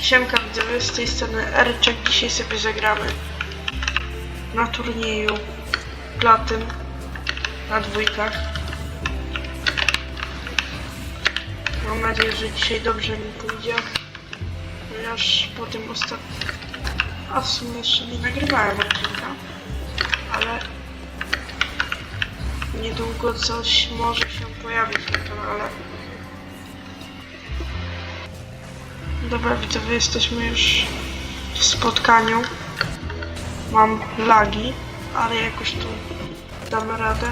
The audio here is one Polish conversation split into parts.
Siemka widzowie, z tej strony Erczek. Dzisiaj sobie zagramy na turnieju platyn na dwójkach. Mam nadzieję, że dzisiaj dobrze mi pójdzie. Ponieważ po tym ostatnim... A w sumie jeszcze nie nagrywałem odcinka. Ale niedługo coś może się pojawić na kanale. Dobra, widzowie, jesteśmy już w spotkaniu. Mam lagi, ale jakoś tu damy radę.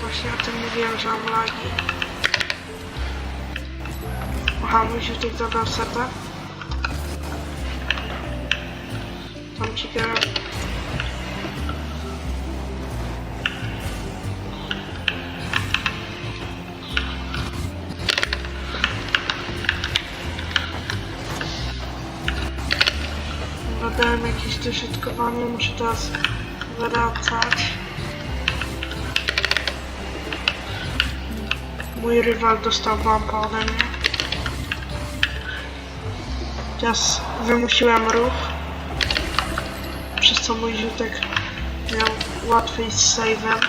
Właśnie o tym mówiłem, że mam lagi. Aha, mój tutaj zadał seta. Tam ci gra. Jakieś dośrodkowanie, muszę teraz wracać. Mój rywal dostał bumpa ode mnie. Teraz wymusiłem ruch, przez co mój ziutek miał łatwiej z save'em.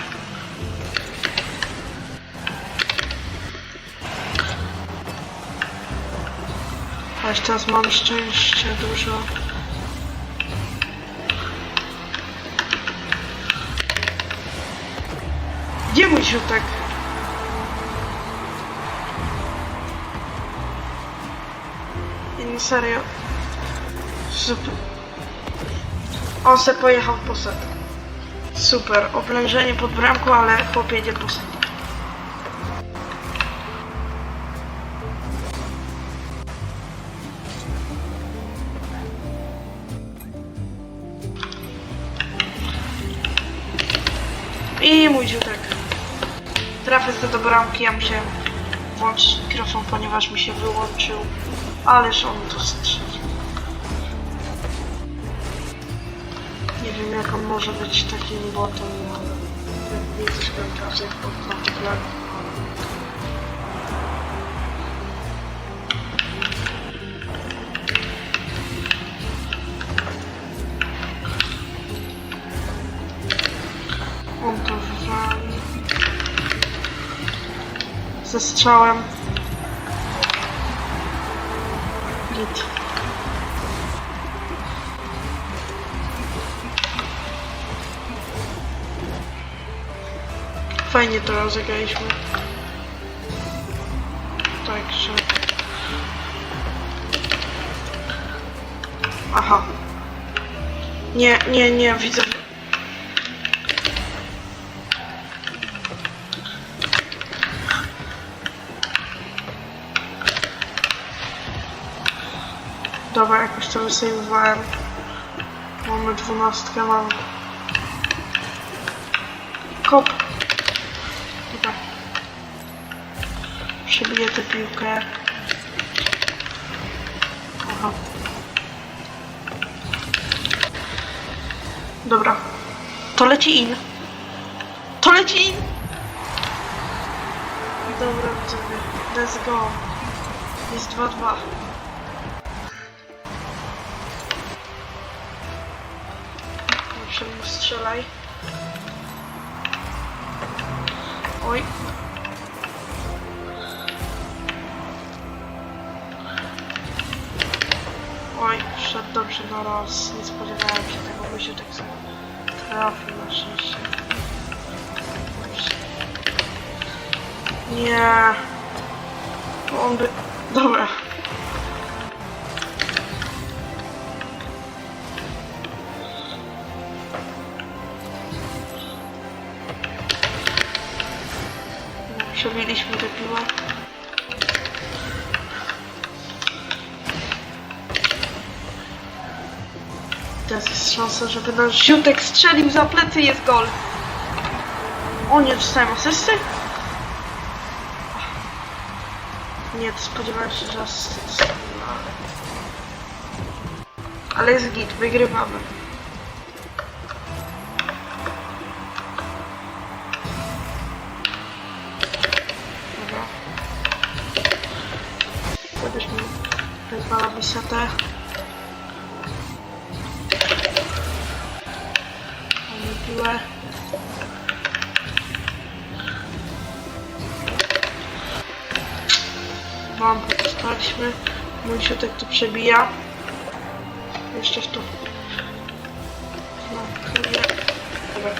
Aż teraz mam szczęście dużo. Gdzie mój ziutek? Nie, serio. Super. On se pojechał po set. Super. Oblężenie pod bramką, ale chłop jedzie po set. I mój ziutek. Trafię do bramki, ja musiałem włączyć mikrofon, ponieważ mi się wyłączył. Ależ on to strzelił. Nie wiem jak on może być takim botem, ale jak widzisz każdy pod na Ze strzałem. Git. Fajnie to rozegraliśmy. Także... Aha. Nie, nie, nie, widzę. To wysejmowałem. Mamy dwunastkę, mam. Kop. Dobra. Przebiję tę piłkę. Aha. Dobra. To leci in. To leci in! Dobra, widzowie. Let's go. Jest 2-2. Strzelaj. Oj. Oj, szedł dobrze na raz. Nie spodziewałem się tego, bo się tak samo trafił na szczęście. Nie. On by... Dobra. Przebiliśmy tę piłę. Teraz jest szansa, żeby nasz ziutek strzelił za plecy i jest gol. O nie, dostałem asysty? Nie, to spodziewałem się, że asysty. Ale jest git, wygrywamy. Wywalamy setę. Mamy piłę. Mam, dostaliśmy. Mój siutek tu przebija. Jeszcze w to. Dobra.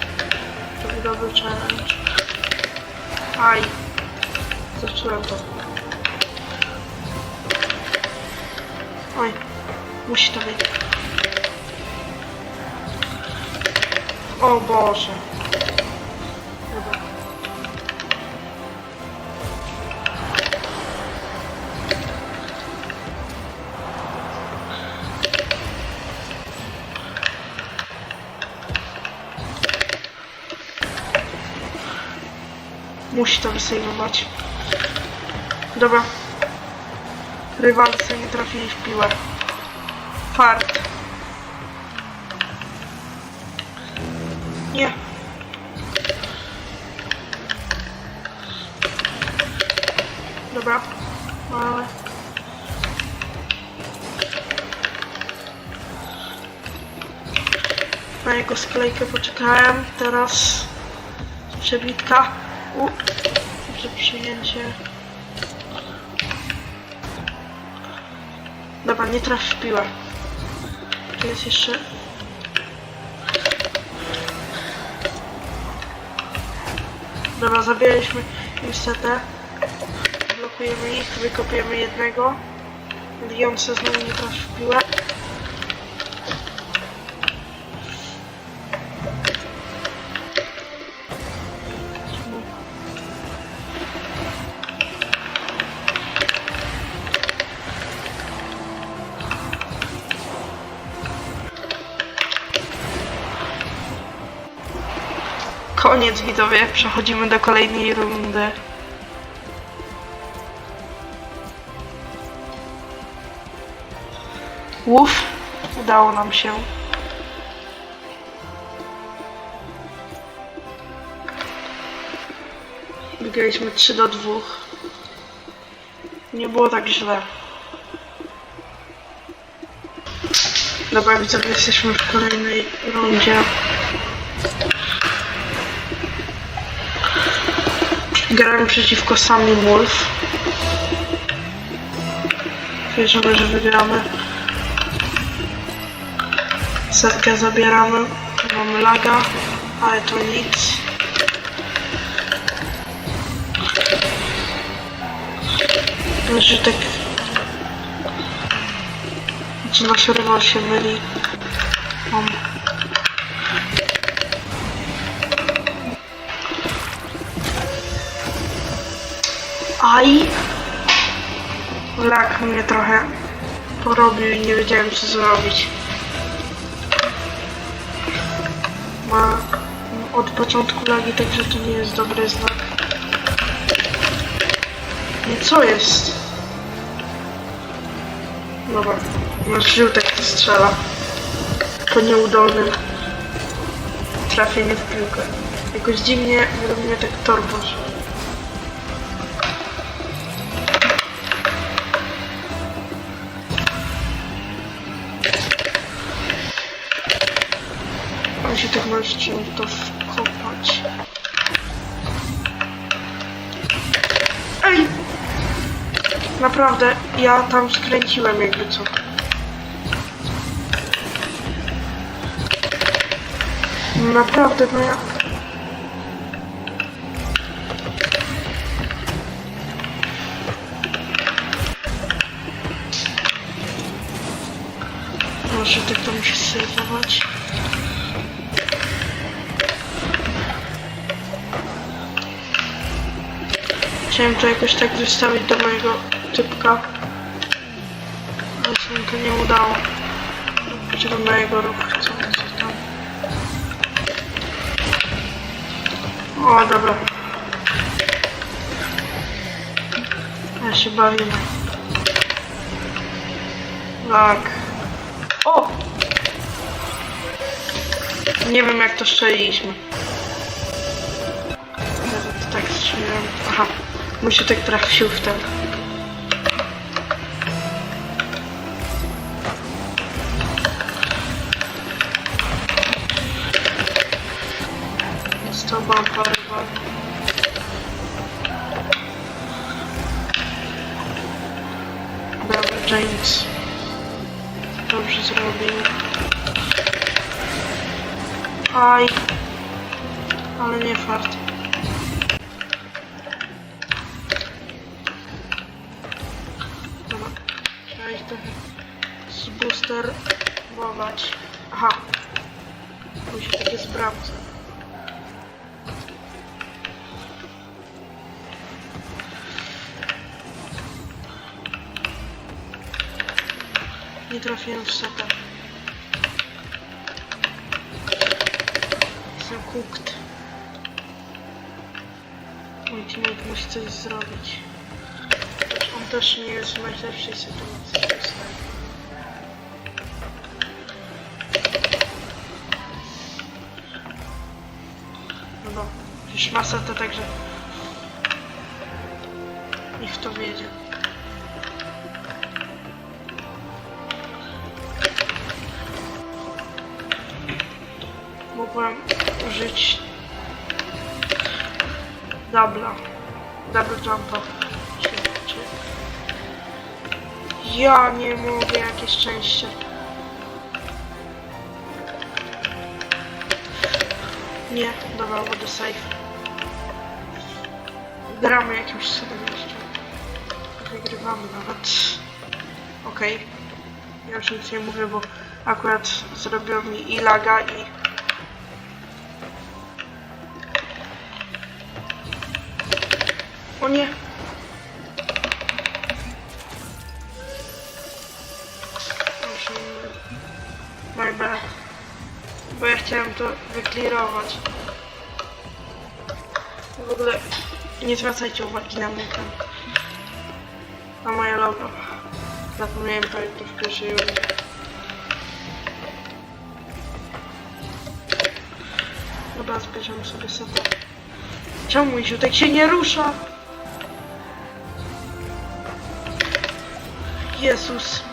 To był dobry challenge. Aj. Zepsułem to. Oj. Musi to być. O Boże. Dobra. Musi to wysejmować. Dobra. Rywalcy nie trafili w piłę. Fart. Nie. Dobra. Ale... Na jego sklejkę poczekałem. Teraz przebitka. U. Dobrze przyjęcie. Dobra, nie traf w piłę. Tu jest jeszcze... Dobra, zabieraliśmy niestety. Blokujemy ich, wykopiemy jednego. Liące znowu nie traf Koniec widzowie, przechodzimy do kolejnej rundy. Łów, udało nam się. Wygraliśmy 3 do 2. Nie było tak źle. Dobra, widzowie, jesteśmy w kolejnej rundzie. Grałem przeciwko Sami Wolf. Wierzymy, że wygramy. Setkę zabieramy. Mamy laga, ale to nic. Że tak... Czy nasz rywal się myli? Mam. Aj! Lak mnie trochę porobił i nie wiedziałem co zrobić. Ma od początku lagi, także to nie jest dobry znak. I co jest? Dobra, nasz żółtek strzela. Po nieudolnym trafieniu w piłkę. Jakoś dziwnie według mnie tak torboż. Możesz czym to wkopać. Ej! Naprawdę, ja tam skręciłem jakby co. Naprawdę, no ja... Może tak to musi sejwować. Chciałem to jakoś tak wystawić do mojego typka. Ale się mi to nie udało. Czy do mojego ruchu co tam. O, dobra. Ja się bawimy. Tak. O! Nie wiem jak to strzeliliśmy. Mu się tak trafił w ten. Jest to bomba ryba. Dobra, James. Dobrze zrobił. Aj. Ale nie fart. Nie trafiłem w. Jestem cooked. Mój teammate musi coś zrobić. On też nie jest w najlepszej sytuacji. No bo już ma setę, także niech to wiedzie. Mogłem użyć dubla. Double jumpa. Ja nie mogę, jakie szczęście. Nie, dobra, będę safe. Gramy jakimś cudem jeszcze. Wygrywamy nawet. Okej. Ja już nic nie mówię, bo akurat zrobiło mi i laga i wyklirować. W ogóle nie zwracajcie uwagi na mój ten. Na moje logo. Zapomniałem to to w pierwszej rundzie. Dobra, zbierzemy sobie setę. Czemu ziutek się nie rusza? Jezus.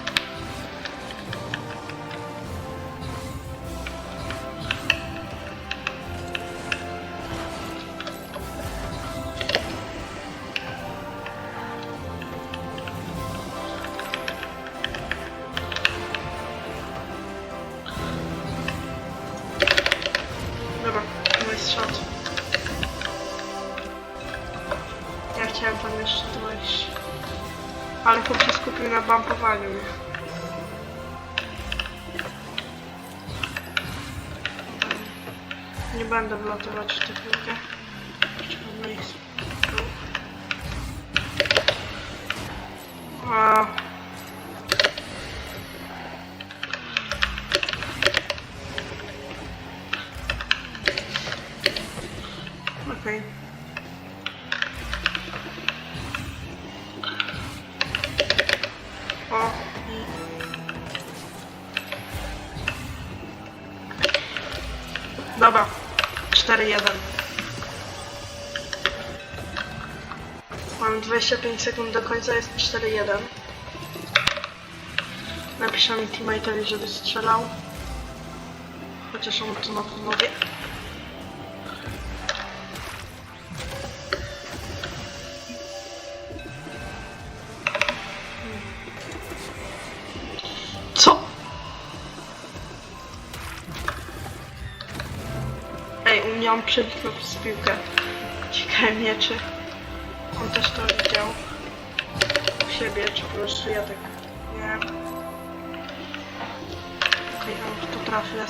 Shot. Ja chciałem tam jeszcze dojść. Ale chłop się skupił na bumpowaniu. Nie będę wlatywać w tę piłkę. Trzeba iść. A. Dobra, 4-1. Mam 25 sekund do końca, jest 4-1. Napiszę mi teammate'owi, żeby strzelał. Chociaż on to na pewno Ej, umiałam przebiegł przez piłkę. Ciekawe mnie, czy on też to widział u siebie, czy po prostu ja tak nie. Okej, on w to trafił, ja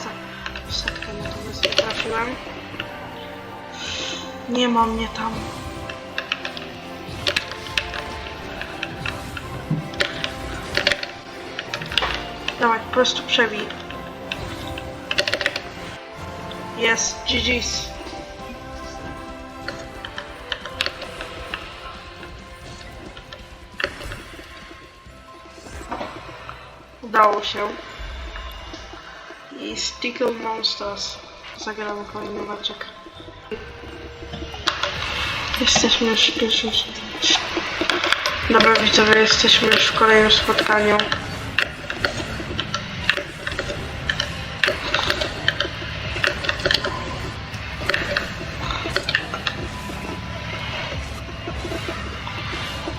w setkę natomiast nie trafiłem. Nie ma mnie tam. Dawaj, po prostu przebij. Jest, GG's. udało się. I Stickle Monsters. Zagramy kolejny meczek. Jesteśmy już w pierwszym Dobra widzowie, jesteśmy już w kolejnym spotkaniu.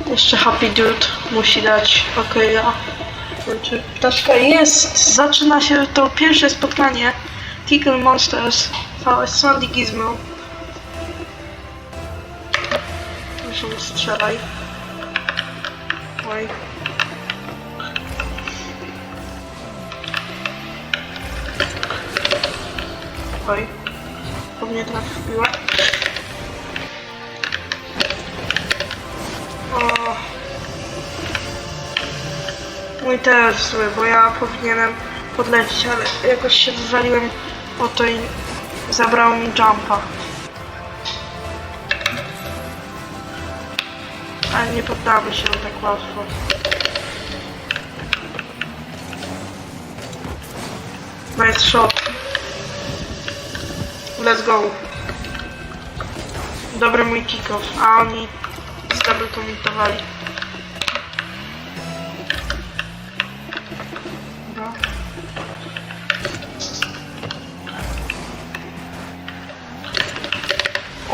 Jeszcze Happy Dude musi dać okay'a. Znaczy, ptaszka jest. Zaczyna się to pierwsze spotkanie. Tickle Monsters vs Sandy Gizmo. Proszę, strzelaj. Oj. Oj. Po mnie trafił Mój też zły, bo ja powinienem podlecieć, ale jakoś się wywaliłem o to i zabrało mi jumpa. Ale nie poddamy się tak łatwo. Nice shot. Let's go. Dobry mój kick-off, a oni zdobył komitowali. Dobra.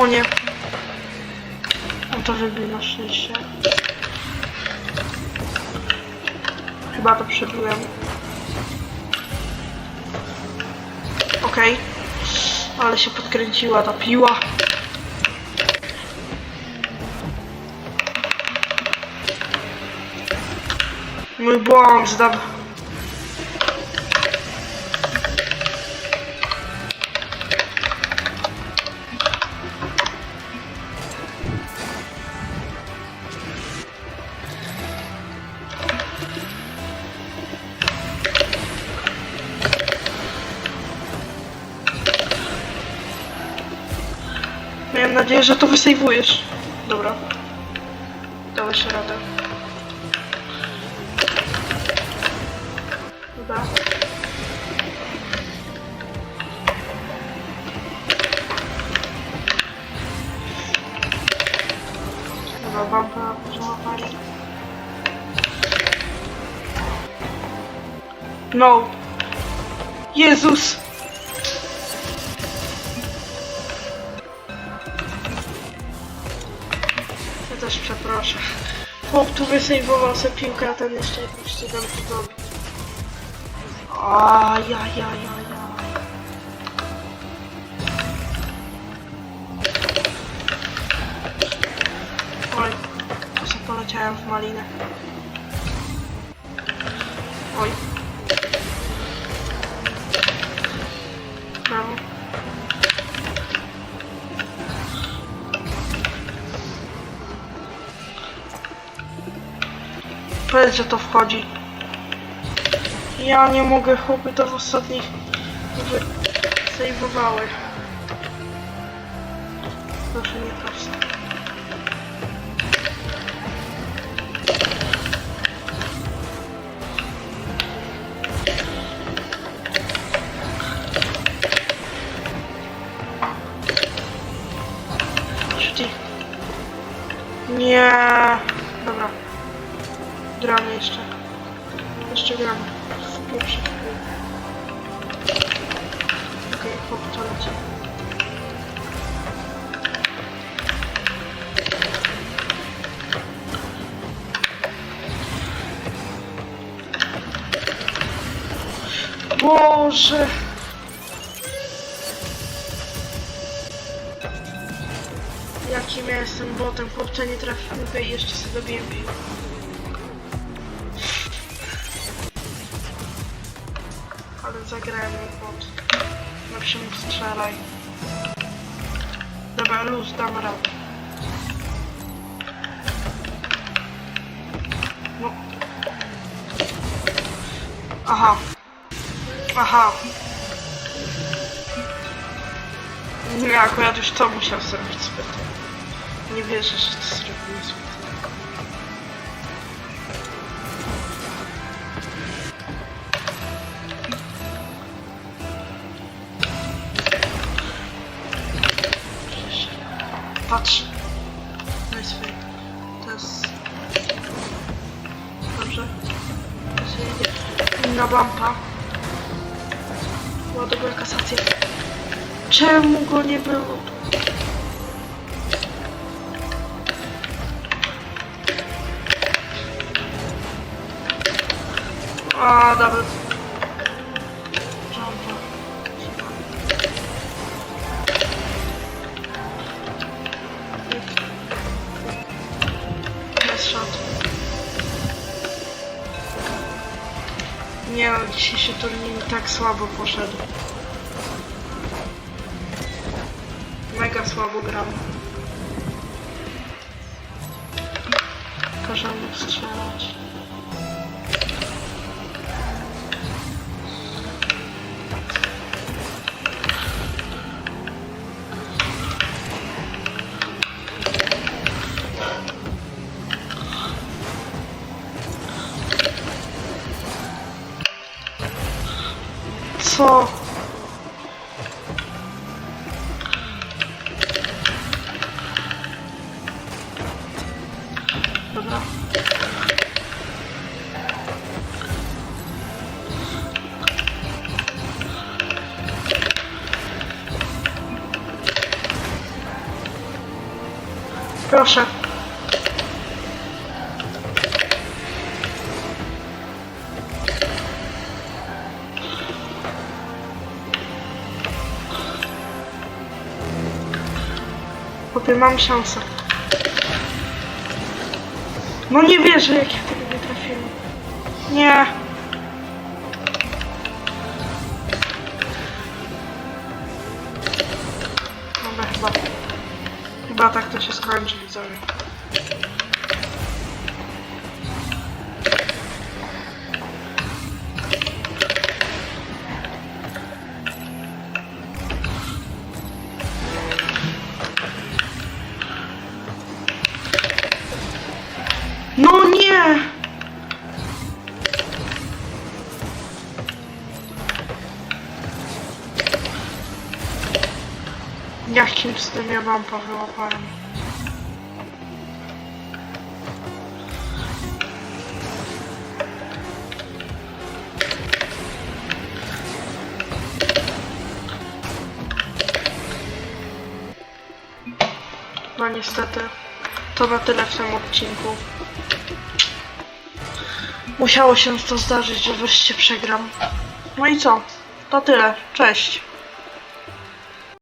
Nie. On to wybił na szczęście. Chyba to przebiłem. Okej. Ale się podkręciła ta piła. Mój błąd, zdab... Miałem nadzieję, że to wysejwujesz. Dobra. Dałeś radę. Dobra. Dobra, bampa załapali. No. Jezus! Chłop tu wysejwował sobie piłkę, a ten jeszcze jakimś cudem to zrobił. Ajajajajaj. Oj, się poleciałem w malinę. Oj. Powiedz, że to wchodzi. Ja nie mogę, chłopy to w ostatnich sejwowały. Proszę nie proszę. Boże! Jakim ja jestem botem, chłopcze nie trafił piłkę i jeszcze sobie dobiłem piłkę. Ale zagrałem mój bot. Na czym strzelaj. Dobra, luz, dam radę. No. Aha. Aha. Nie, akurat już to musiał zrobić zbyt. Nie wierzę, że to zrobił zbyt. Patrz. Fake. Teraz... Dobrze. Teraz jedzie. Inna bampa była dobra kasacja. Czemu go nie było? A, dobra. Tak słabo poszedł. Mega słabo gram. Mu strzelać. Co? Mam szansę. No nie wierzę, jak ja tego nie trafiłem. Nie. Dobra, chyba. Chyba tak to się skończy, widzowie. No nie! Jakim z tym ja wam wyłapałem? No niestety, to na tyle w tym odcinku. Musiało się to zdarzyć, że wreszcie przegram. No i co? To tyle. Cześć.